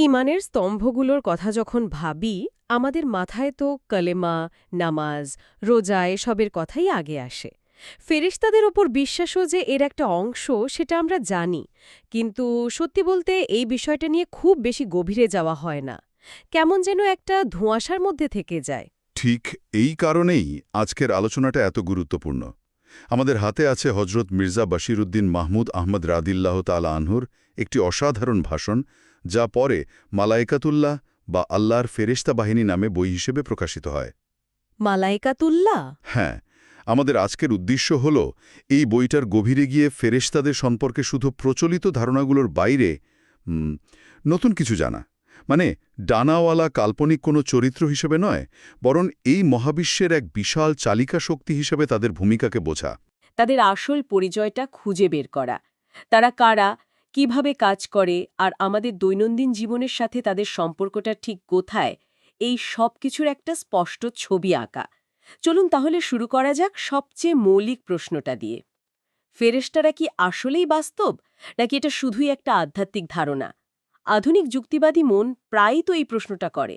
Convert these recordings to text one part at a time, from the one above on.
ইমানের স্তম্ভগুলোর কথা যখন ভাবি, আমাদের মাথায় তো কলেমা, নামাজ, রোজা এসবের কথাই আগে আসে। ফেরেশতাদের ওপর বিশ্বাসও যে এর একটা অংশ, সেটা আমরা জানি। কিন্তু সত্যি বলতে এই বিষয়টা নিয়ে খুব বেশি গভীরে যাওয়া হয় না। কেমন যেন একটা ধোঁয়াশার মধ্যে থেকে যায়। ঠিক এই কারণেই আজকের আলোচনাটা এত গুরুত্বপূর্ণ। আমাদের হাতে আছে হজরত মির্জা বশিরুদ্দিন মাহমুদ আহমদ রাদিল্লাহ তালা আনহুর একটি অসাধারণ ভাষণ যা পরে মালাইকাতুল্লাহ বা আল্লাহর ফেরেশতা বাহিনী নামে বই হিসেবে প্রকাশিত হয়। মালাইকাতুল্লাহ হ্যাঁ আমাদের আজকের উদ্দেশ্য হল এই বইটার গভীরে গিয়ে ফেরেশতাদের সম্পর্কে শুধু প্রচলিত ধারণাগুলোর বাইরে নতুন কিছু জানা। মানে ডানাওয়ালা কাল্পনিক কোনো চরিত্র হিসেবে নয় বরং এই মহাবিশ্বের এক বিশাল চালিকা শক্তি হিসেবে তাদের ভূমিকাকে বোঝা। তাদের আসল পরিচয়টা খুঁজে বের করা। তারা কারা কীভাবে কাজ করে আর আমাদের দৈনন্দিন জীবনের সাথে তাদের সম্পর্কটা ঠিক কোথায়, এই সব কিছুর একটা স্পষ্ট ছবি আঁকা। চলুন তাহলে শুরু করা যাক সবচেয়ে মৌলিক প্রশ্নটা দিয়ে। ফেরেশতারা কি আসলেই বাস্তব, নাকি এটা শুধুই একটা আধ্যাত্মিক ধারণা? আধুনিক যুক্তিবাদী মন প্রায়ই তো এই প্রশ্নটা করে।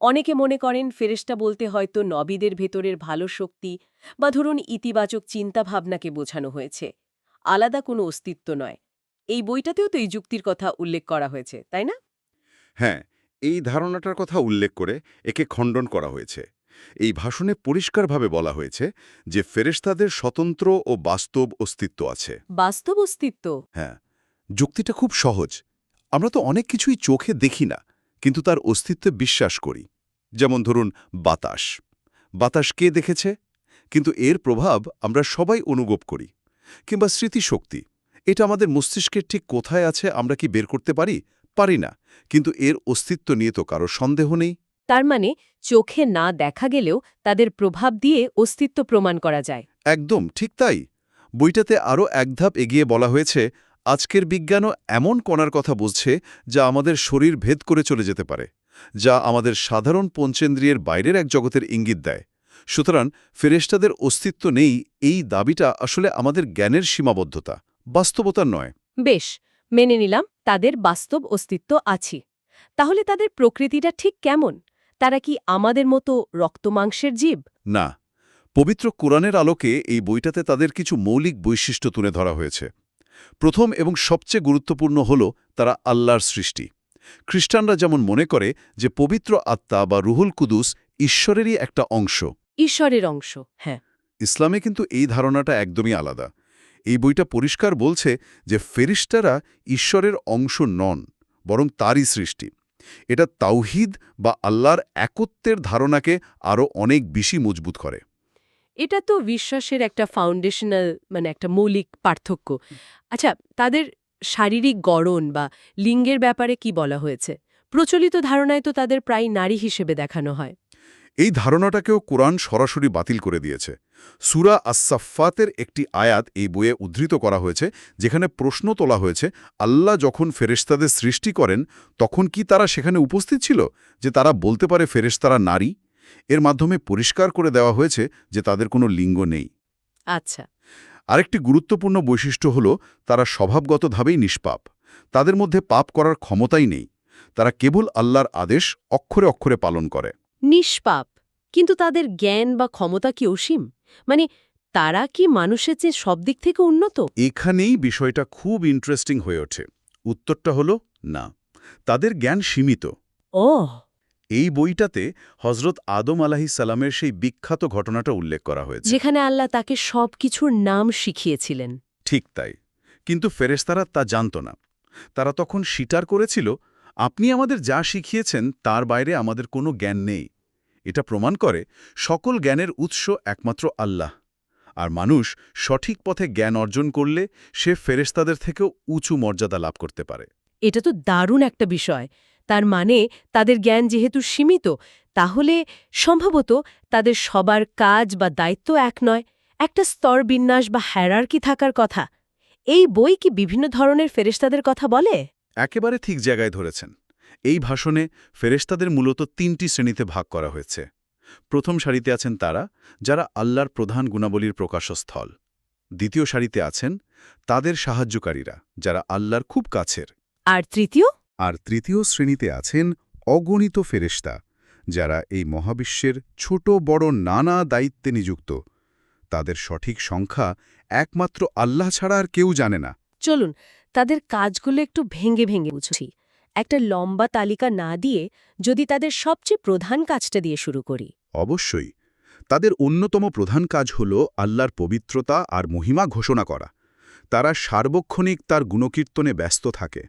অনেকে মনে করেন ফেরেশতা বলতে হয়তো নবীদের ভেতরের ভালো শক্তি বা ধরুন ইতিবাচক চিন্তাভাবনাকে বোঝানো হয়েছে। আলাদা কোনো অস্তিত্ব নয়। এই বইটাতেও তো এই যুক্তির কথা উল্লেখ করা হয়েছে তাই না? হ্যাঁ এই ধারণাটার কথা উল্লেখ করে একে খণ্ডন করা হয়েছে। এই ভাষণে পরিষ্কারভাবে বলা হয়েছে যে ফেরেশতাদের স্বতন্ত্র ও বাস্তব অস্তিত্ব আছে। বাস্তব অস্তিত্ব? হ্যাঁ যুক্তিটা খুব সহজ। আমরা তো অনেক কিছুই চোখে দেখি না কিন্তু তার অস্তিত্বে বিশ্বাস করি। যেমন ধরুন বাতাস। বাতাস কে দেখেছে? কিন্তু এর প্রভাব আমরা সবাই অনুভব করি কিংবা স্মৃতিশক্তি। এটা আমাদের মস্তিষ্কের ঠিক কোথায় আছে আমরা কি বের করতে পারি? পারি না। কিন্তু এর অস্তিত্ব নিয়ে তো কারও সন্দেহ নেই। তার মানে চোখে না দেখা গেলেও তাদের প্রভাব দিয়ে অস্তিত্ব প্রমাণ করা যায়। একদম ঠিক তাই। বইটাতে আরও এক ধাপ এগিয়ে বলা হয়েছে আজকের বিজ্ঞানও এমন কণার কথা বুঝছে যা আমাদের শরীর ভেদ করে চলে যেতে পারে যা আমাদের সাধারণ পঞ্চেন্দ্রিয়ের বাইরের এক জগতের ইঙ্গিত দেয়। সুতরাং ফেরেশতাদের অস্তিত্ব নেই এই দাবিটা আসলে আমাদের জ্ঞানের সীমাবদ্ধতা। বাস্তবতার নয়। বেশ মেনে নিলাম তাদের বাস্তব অস্তিত্ব আছে। তাহলে তাদের প্রকৃতিটা ঠিক কেমন? তারা কি আমাদের মতো রক্তমাংসের জীব? না পবিত্র কোরআনের আলোকে এই বইটাতে তাদের কিছু মৌলিক বৈশিষ্ট্য তুলে ধরা হয়েছে। প্রথম এবং সবচেয়ে গুরুত্বপূর্ণ হল তারা আল্লাহর সৃষ্টি। খ্রিস্টানরা যেমন মনে করে যে পবিত্র আত্মা বা রুহুল কুদুস ঈশ্বরেরই একটা অংশ। ঈশ্বরের অংশ হ্যাঁ। ইসলামে কিন্তু এই ধারণাটা একদমই আলাদা। এই বইটা পরিষ্কার বলছে যে ফেরিস্টারা ঈশ্বরের অংশ নন, বরং তারই সৃষ্টি। এটা তাওহিদ বা আল্লাহর একত্বের ধারণাকে আরও অনেক বেশি মজবুত করে। এটা তো বিশ্বাসের একটা ফাউন্ডেশনাল মানে একটা মৌলিক পার্থক্য। আচ্ছা তাদের শারীরিক গড়ন বা লিঙ্গের ব্যাপারে কি বলা হয়েছে? প্রচলিত ধারণায় তো তাদের প্রায় নারী হিসেবে দেখানো হয়। এই ধারণাটাকেও কোরআন সরাসরি বাতিল করে দিয়েছে। সুরা আসাফাতের একটি আয়াত এই বইয়ে উদ্ধৃত করা হয়েছে যেখানে প্রশ্ন তোলা হয়েছে আল্লাহ যখন ফেরেশতাদের সৃষ্টি করেন তখন কি তারা সেখানে উপস্থিত ছিল? যে তারা বলতে পারে ফেরেশতারা নারী? এর মাধ্যমে পরিষ্কার করে দেওয়া হয়েছে যে তাদের কোনো লিঙ্গ নেই। আচ্ছা। আরেকটি গুরুত্বপূর্ণ বৈশিষ্ট্য হল তারা স্বভাবগতভাবেই নিষ্পাপ। তাদের মধ্যে পাপ করার ক্ষমতাই নেই। তারা কেবল আল্লাহর আদেশ অক্ষরে অক্ষরে পালন করে। নিষ্পাপ। কিন্তু তাদের জ্ঞান বা ক্ষমতা কি অসীম? মানে তারা কি মানুষের চেয়ে সব দিক থেকে উন্নত? এখানেই বিষয়টা খুব ইন্টারেস্টিং হয়ে ওঠে। উত্তরটা হলো না। তাদের জ্ঞান সীমিত। ও এই বইটাতে হজরত আদম আলাহি সালামের সেই বিখ্যাত ঘটনাটা উল্লেখ করা হয়েছে। যেখানে আল্লাহ তাকে সব কিছুর নাম শিখিয়েছিলেন। ঠিক তাই। কিন্তু ফেরেস্তারা তা জানত না। তারা তখন স্বীকার করেছিল আপনি আমাদের যা শিখিয়েছেন তার বাইরে আমাদের কোনো জ্ঞান নেই। এটা প্রমাণ করে সকল জ্ঞানের উৎস একমাত্র আল্লাহ। আর মানুষ সঠিক পথে জ্ঞান অর্জন করলে সে ফেরেশতাদের থেকেও উঁচু মর্যাদা লাভ করতে পারে। এটা তো দারুণ একটা বিষয়। তার মানে তাদের জ্ঞান যেহেতু সীমিত, তাহলে সম্ভবত তাদের সবার কাজ বা দায়িত্ব এক নয়, একটা স্তর বিন্যাস বা হ্যারার্কি থাকার কথা। এই বই কি বিভিন্ন ধরনের ফেরেশতাদের কথা বলে? একেবারে ঠিক জায়গায় ধরেছেন। এই ভাষণে ফেরেশতাদের মূলত তিনটি শ্রেণীতে ভাগ করা হয়েছে। প্রথম সারিতে আছেন তারা যারা আল্লাহর প্রধান গুণাবলীর প্রকাশস্থল। দ্বিতীয় সারিতে আছেন তাদের সাহায্যকারীরা যারা আল্লাহর খুব কাছের। আর তৃতীয়? আর তৃতীয় শ্রেণীতে আছেন অগণিত ফেরেশতা যারা এই মহাবিশ্বের ছোট বড় নানা দায়িত্বে নিযুক্ত। তাদের সঠিক সংখ্যা একমাত্র আল্লাহ ছাড়া আর কেউ জানে না। চলুন তাদের কাজগুলো একটু ভেঙে ভেঙে বুঝছি। একটা লম্বা তালিকা না দিয়ে যদি তাদের সবচেয়ে প্রধান কাজটা দিয়ে শুরু করি। অবশ্যই। তাদের অন্যতম প্রধান কাজ হল আল্লাহর পবিত্রতা আর মহিমা ঘোষণা করা। তারা সার্বক্ষণিক তার গুণকীর্তনে ব্যস্ত থাকে।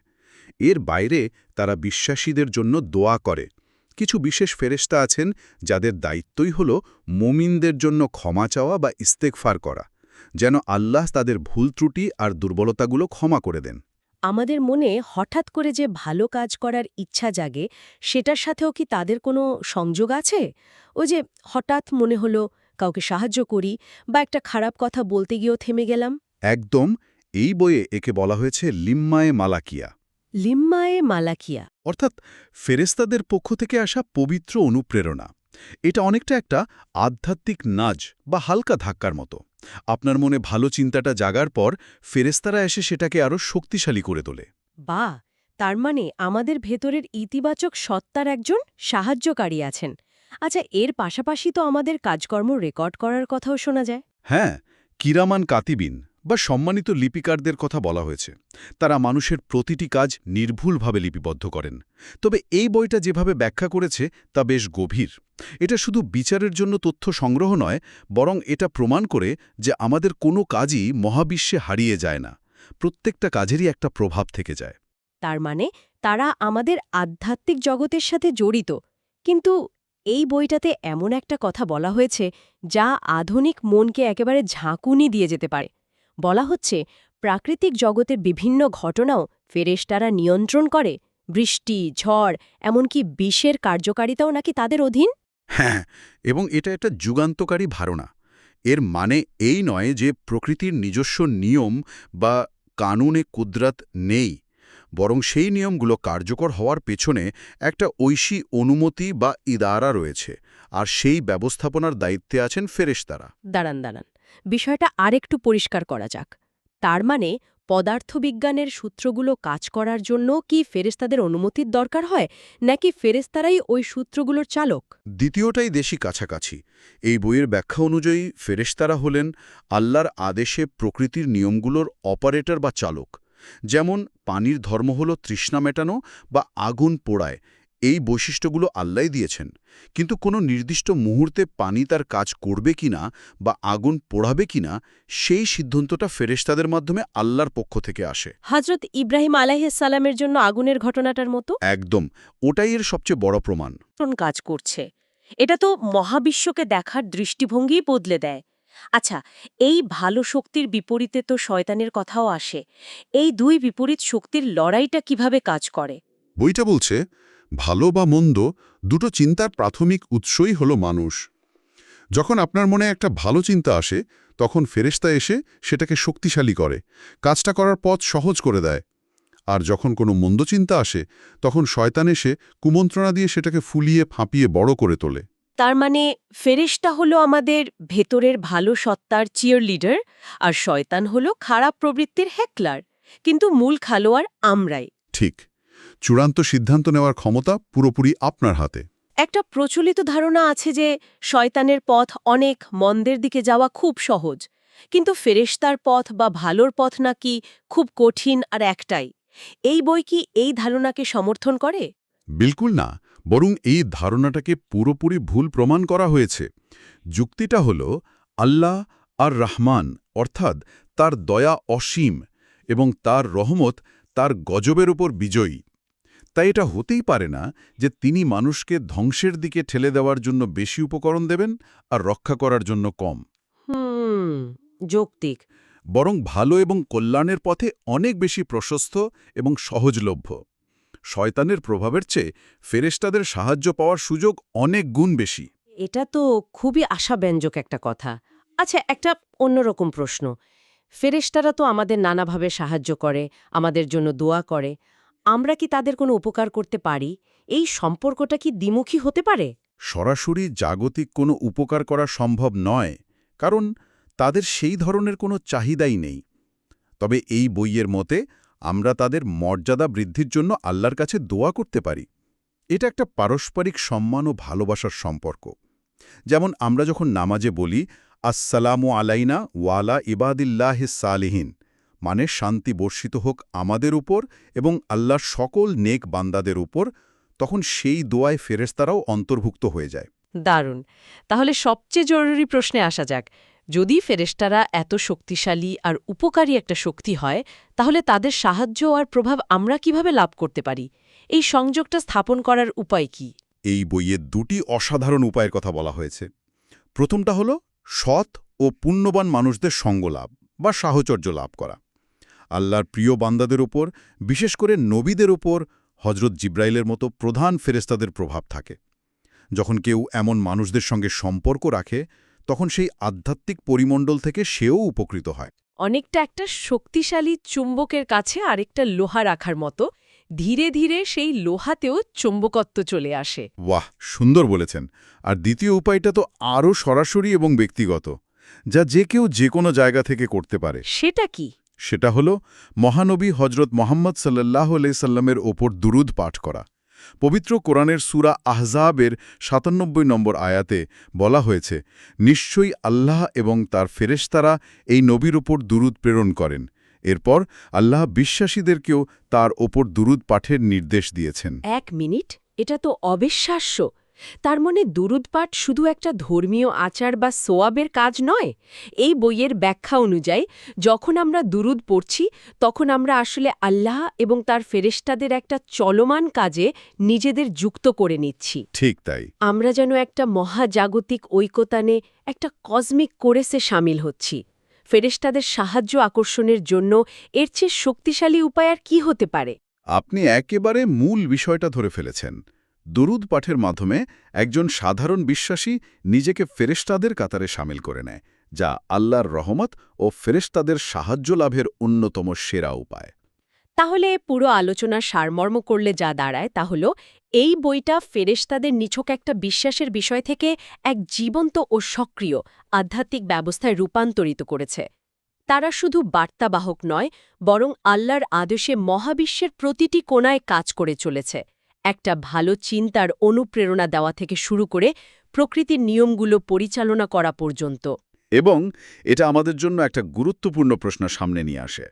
এর বাইরে তারা বিশ্বাসীদের জন্য দোয়া করে। কিছু বিশেষ ফেরেশতা আছেন যাদের দায়িত্বই হল মুমিনদের জন্য ক্ষমা চাওয়া বা ইস্তেকফার করা। যেন আল্লাহ তাদের ভুল ত্রুটি আর দুর্বলতাগুলো ক্ষমা করে দেন। আমাদের মনে হঠাৎ করে যে ভালো কাজ করার ইচ্ছা জাগে সেটার সাথেও কি তাদের কোনো সংযোগ আছে? ও যে হঠাৎ মনে হলো কাউকে সাহায্য করি বা একটা খারাপ কথা বলতে গিয়েও থেমে গেলাম। একদম এই বইয়ে একে বলা হয়েছে লিম্মায়ে মালাকিয়া। লিম্মায়ে মালাকিয়া। অর্থাৎ ফেরেস্তাদের পক্ষ থেকে আসা পবিত্র অনুপ্রেরণা। এটা অনেকটা একটা আধ্যাত্মিক নাজ বা হালকা ধাক্কার মতো। আপনার মনে ভালো চিন্তাটা জাগার পর ফেরেস্তারা এসে সেটাকে আরও শক্তিশালী করে তোলে। বা তার মানে আমাদের ভেতরের ইতিবাচক সত্তার একজন সাহায্যকারী আছেন। আচ্ছা এর পাশাপাশি তো আমাদের কাজকর্ম রেকর্ড করার কথাও শোনা যায়। হ্যাঁ কিরামান কাতিবিন বা সম্মানিত লিপিকারদের কথা বলা হয়েছে। তারা মানুষের প্রতিটি কাজ নির্ভুলভাবে লিপিবদ্ধ করেন। তবে এই বইটা যেভাবে ব্যাখ্যা করেছে তা বেশ গভীর। এটা শুধু বিচারের জন্য তথ্য সংগ্রহ নয়, বরং এটা প্রমাণ করে যে আমাদের কোনো কাজই মহাবিশ্বে হারিয়ে যায় না। প্রত্যেকটা কাজেরই একটা প্রভাব থেকে যায়। তার মানে তারা আমাদের আধ্যাত্মিক জগতের সাথে জড়িত। কিন্তু এই বইটাতে এমন একটা কথা বলা হয়েছে, যা আধুনিক মনকে একেবারে ঝাঁকুনি দিয়ে যেতে পারে। বলা হচ্ছে, প্রাকৃতিক জগতের বিভিন্ন ঘটনাও ফেরেশতারা নিয়ন্ত্রণ করে। বৃষ্টি, ঝড়, এমনকি বিষের কার্যকারিতাও নাকি তাদের অধীন? হ্যাঁ এবং এটা একটা যুগান্তকারী ধারণা। এর মানে এই নয় যে প্রকৃতির নিজস্ব নিয়ম বা কানুনে কুদরাত নেই, বরং সেই নিয়মগুলো কার্যকর হওয়ার পেছনে একটা ঐশী অনুমতি বা ইদারা রয়েছে, আর সেই ব্যবস্থাপনার দায়িত্বে আছেন ফেরেশতারা। দাঁড়ান দাঁড়ান, বিষয়টা আরেকটু পরিষ্কার করা যাক। তার মানে পদার্থবিজ্ঞানের সূত্রগুলো কাজ করার জন্য কি ফেরেস্তাদের অনুমতির দরকার হয়, নাকি ফেরেস্তারাই ওই সূত্রগুলোর চালক? দ্বিতীয়টাই দেশি কাছাকাছি। এই বইয়ের ব্যাখ্যা অনুযায়ী ফেরেশতারা হলেন আল্লাহর আদেশে প্রকৃতির নিয়মগুলোর অপারেটর বা চালক। যেমন পানির ধর্ম হল তৃষ্ণা মেটানো বা আগুন পোড়ায় এই বৈশিষ্ট্যগুলো আল্লাহ দিয়েছেন। কিন্তু কোনো নির্দিষ্ট মুহূর্তে পানি তার কাজ করবে কিনা বা আগুন পোড়াবে কিনা সেই সিদ্ধান্তটা ফেরেশতাদের মাধ্যমে আল্লাহর পক্ষ থেকে আসে। হজরত ইব্রাহিম আলাইসাল্লামের জন্য আগুনের ঘটনাটার মতো? একদম। ওটাই এর সবচেয়ে বড় প্রমাণ। কাজ করছে? এটা তো মহাবিশ্বকে দেখার দৃষ্টিভঙ্গিই বদলে দেয়। আচ্ছা এই ভালো শক্তির বিপরীতে তো শয়তানের কথাও আসে। এই দুই বিপরীত শক্তির লড়াইটা কীভাবে কাজ করে? বইটা বলছে ভালো বা মন্দ দুটো চিন্তার প্রাথমিক উৎসই হল মানুষ। যখন আপনার মনে একটা ভালো চিন্তা আসে তখন ফেরেশতা এসে সেটাকে শক্তিশালী করে কাজটা করার পথ সহজ করে দেয়। আর যখন কোনো মন্দ চিন্তা আসে তখন শয়তান এসে কুমন্ত্রণা দিয়ে সেটাকে ফুলিয়ে ফাঁপিয়ে বড় করে তোলে। তার মানে ফেরেশতা হলো আমাদের ভেতরের ভালো সত্তার চিয়ার লিডার আর শয়তান হলো খারাপ প্রবৃত্তির হ্যাকলার কিন্তু মূল খালোয়ার আমরাই। ঠিক। চূড়ান্ত সিদ্ধান্ত নেওয়ার ক্ষমতা পুরোপুরি আপনার হাতে। একটা প্রচলিত ধারণা আছে যে শয়তানের পথ অনেক মন্দের দিকে যাওয়া খুব সহজ। কিন্তু ফেরেশতার পথ বা ভালোর পথ নাকি খুব কঠিন আর একটাই। এই বই কি এই ধারণাকে সমর্থন করে? বিলকুল না বরং এই ধারণাটাকে পুরোপুরি ভুল প্রমাণ করা হয়েছে। যুক্তিটা হল আল্লাহ আর রহমান অর্থাৎ তার দয়া অসীম এবং তার রহমত তার গজবের উপর বিজয়ী। তাই এটা হতেই পারে না যে তিনি মানুষকে ধ্বংসের দিকে ঠেলে দেওয়ার জন্য বেশি উপকরণ দেবেন আর রক্ষা করার জন্য কম। হুম যৌক্তিক। বরং ভালো এবং কল্যাণের পথে অনেক বেশি প্রশস্ত এবং সহজলভ্য। শয়তানের প্রভাবের চেয়ে ফেরেশতাদের সাহায্য পাওয়ার সুযোগ অনেক গুণ বেশি। এটা তো খুবই আশাব্যঞ্জক একটা কথা। আচ্ছা একটা অন্যরকম প্রশ্ন। ফেরেশতারা তো আমাদের নানাভাবে সাহায্য করে আমাদের জন্য দোয়া করে আমরা কি তাদের কোনো উপকার করতে পারি? এই সম্পর্কটা কি দ্বিমুখী হতে পারে? সরাসরি জাগতিক কোনো উপকার করা সম্ভব নয়, কারণ তাদের সেই ধরনের কোনো চাহিদাই নেই। তবে এই বইয়ের মতে, আমরা তাদের মর্যাদা বৃদ্ধির জন্য আল্লাহর কাছে দোয়া করতে পারি। এটা একটা পারস্পরিক সম্মান ও ভালোবাসার সম্পর্ক। যেমন আমরা যখন নামাজে বলি, আসসালামু আলাইনা ওয়ালা ইবাদিল্লাহ সালিহীন। মানে শান্তি বর্ষিত হোক আমাদের উপর এবং আল্লাহর সকল নেক বান্দাদের উপর তখন সেই দোয়ায় ফেরেস্তারাও অন্তর্ভুক্ত হয়ে যায়। দারুণ। তাহলে সবচেয়ে জরুরি প্রশ্নে আসা যাক। যদি ফেরেস্তারা এত শক্তিশালী আর উপকারী একটা শক্তি হয় তাহলে তাদের সাহায্য আর প্রভাব আমরা কীভাবে লাভ করতে পারি? এই সংযোগটা স্থাপন করার উপায় কি? এই বইয়ে দুটি অসাধারণ উপায়ের কথা বলা হয়েছে। প্রথমটা হল সৎ ও পুণ্যবান মানুষদের সঙ্গ লাভ বা সাহচর্য লাভ করা। আল্লাহর প্রিয় বান্দাদের উপর বিশেষ করে নবীদের উপর হজরত জিব্রাইলের মতো প্রধান ফেরেস্তাদের প্রভাব থাকে। যখন কেউ এমন মানুষদের সঙ্গে সম্পর্ক রাখে তখন সেই আধ্যাত্মিক পরিমণ্ডল থেকে সেও উপকৃত হয়। অনেকটা একটা শক্তিশালী চুম্বকের কাছে আরেকটা লোহা রাখার মতো ধীরে ধীরে সেই লোহাতেও চুম্বকত্ব চলে আসে। বাহ সুন্দর বলেছেন। আর দ্বিতীয় উপায়টা তো আরও সরাসরি এবং ব্যক্তিগত যা যে কেউ যে কোনো জায়গা থেকে করতে পারে। সেটা কি? সেটা হল, মহানবী হজরত মোহাম্মদ সাল্লাহ সাল্লামের ওপর দুরুদ পাঠ করা। পবিত্র কোরআনের সুরা আহজাবের সাতানব্বই নম্বর আয়াতে বলা হয়েছে, নিশ্চয়ই আল্লাহ এবং তার ফেরেশতারা এই নবীর ওপর দুরুদ প্রেরণ করেন। এরপর আল্লাহ বিশ্বাসীদেরকেও তার ওপর দুরুদ পাঠের নির্দেশ দিয়েছেন। এক মিনিট, এটা তো অবিশ্বাস্য। তার মনে দুরুদ পাঠ শুধু একটা ধর্মীয় আচার বা সোয়াবের কাজ নয়। এই বইয়ের ব্যাখ্যা অনুযায়ী যখন আমরা দুরুদ পড়ছি তখন আমরা আসলে আল্লাহ এবং তার ফেরেশতাদের একটা চলমান কাজে নিজেদের যুক্ত করে নিচ্ছি। ঠিক তাই। আমরা যেন একটা মহাজাগতিক ঐকতানে একটা কসমিক কোরেসে সামিল হচ্ছি। ফেরেশতাদের সাহায্য আকর্ষণের জন্য এর চেয়ে শক্তিশালী উপায় আর কি হতে পারে? আপনি একেবারে মূল বিষয়টা ধরে ফেলেছেন। দুরুদ পাঠের মাধ্যমে একজন সাধারণ বিশ্বাসী নিজেকে ফেরেশতাদের কাতারে সামিল করে নেয়, যা আল্লাহর রহমত ও ফেরেশতাদের সাহায্য লাভের অন্যতম সেরা উপায়। তাহলে পুরো আলোচনার সারমর্ম করলে যা দাঁড়ায় তা হল, এই বইটা ফেরেশতাদের নিছক একটা বিশ্বাসের বিষয় থেকে এক জীবন্ত ও সক্রিয় আধ্যাত্মিক ব্যবস্থায় রূপান্তরিত করেছে। তারা শুধু বার্তাবাহক নয়, বরং আল্লাহর আদেশে মহাবিশ্বের প্রতিটি কোণায় কাজ করে চলেছে। একটা ভালো চিন্তার অনুপ্রেরণা দেওয়া থেকে শুরু করে প্রকৃতির নিয়মগুলো পরিচালনা করা পর্যন্ত। এবং এটা আমাদের জন্য একটা গুরুত্বপূর্ণ প্রশ্ন সামনে নিয়ে আসে।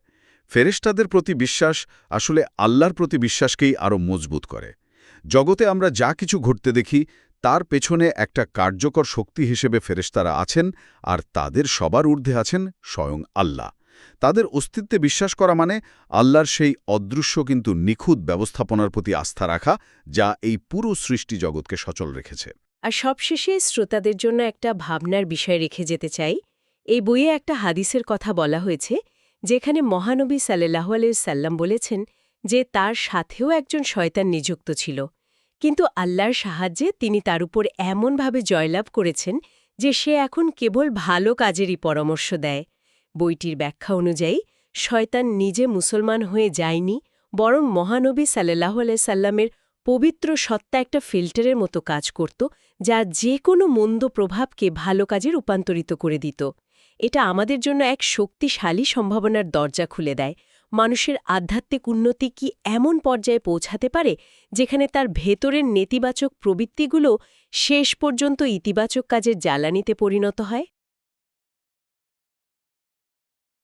ফেরেশতাদের প্রতি বিশ্বাস আসলে আল্লাহর প্রতি বিশ্বাসকেই আরও মজবুত করে। জগতে আমরা যা কিছু ঘটতে দেখি, তার পেছনে একটা কার্যকর শক্তি হিসেবে ফেরেশতারা আছেন আর তাদের সবার ঊর্ধ্বে আছেন স্বয়ং আল্লাহ। তাদের অস্তিত্বে বিশ্বাস করা মানে আল্লাহর সেই অদৃশ্য কিন্তু নিখুঁত ব্যবস্থাপনার প্রতি আস্থা রাখা, যা এই পুরো সৃষ্টি জগৎকে সচল রেখেছে। আর সবশেষে শ্রোতাদের জন্য একটা ভাবনার বিষয় রেখে যেতে চাই। এই বইয়ে একটা হাদিসের কথা বলা হয়েছে, যেখানে মহানবী সাল্লাহ সাল্লাম বলেছেন যে তার সাথেও একজন শয়তান নিযুক্ত ছিল। কিন্তু আল্লাহর সাহায্যে তিনি তার উপর এমনভাবে জয়লাভ করেছেন যে সে এখন কেবল ভালো কাজেরই পরামর্শ দেয়। বইটির ব্যাখ্যা অনুযায়ী, শয়তান নিজে মুসলমান হয়ে যায়নি, বরং মহানবী সাল্লাহ সাল্লামের পবিত্র সত্তা একটা ফিল্টারের মতো কাজ করত, যা যে কোনো মন্দ প্রভাবকে ভালো কাজে রূপান্তরিত করে দিত। এটা আমাদের জন্য এক শক্তিশালী সম্ভাবনার দরজা খুলে দেয়। মানুষের আধ্যাত্মিক উন্নতি কি এমন পর্যায়ে পৌঁছাতে পারে, যেখানে তার ভেতরের নেতিবাচক প্রবৃত্তিগুলো শেষ পর্যন্ত ইতিবাচক কাজের জ্বালানিতে পরিণত হয়?